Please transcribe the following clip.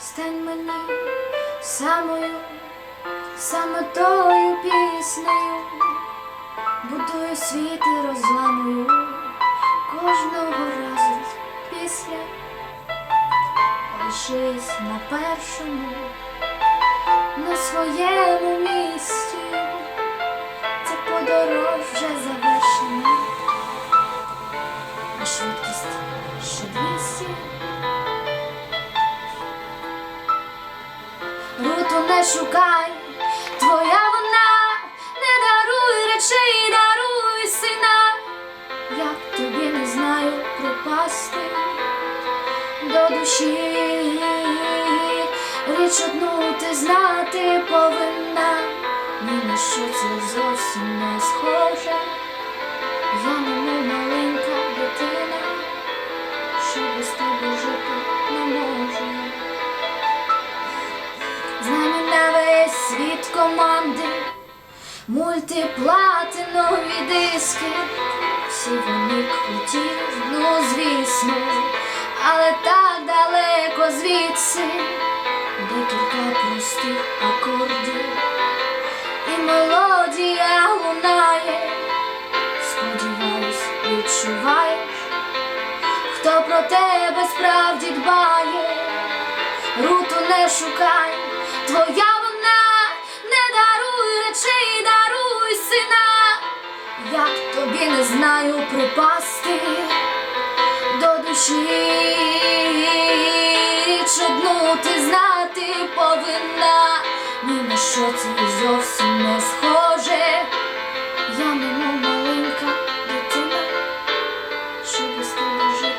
стань мене самою, саме тою піснею, будую світ і розламую кожного разу після, лишись на першому, на своєму місці, це подорож вже завершена, на швидкість. Руту не шукай, твоя вона, не даруй речей, даруй сина. Як тобі не знаю припасти до душі, річ одну ти знати повинна, ні на що це світ команди, мультиплатинові диски, всі вони круті, ну звісно, але так далеко звідси, декілька простих акордів, і мелодія лунає, сподіваюсь, відчуваєш, хто про тебе справді дбає. Руту не шукай, твоя не знаю припасти до душі, річ одну ти знати повинна, ні на що це зовсім не схоже. Я немов маленька дитина, що без тебе жити.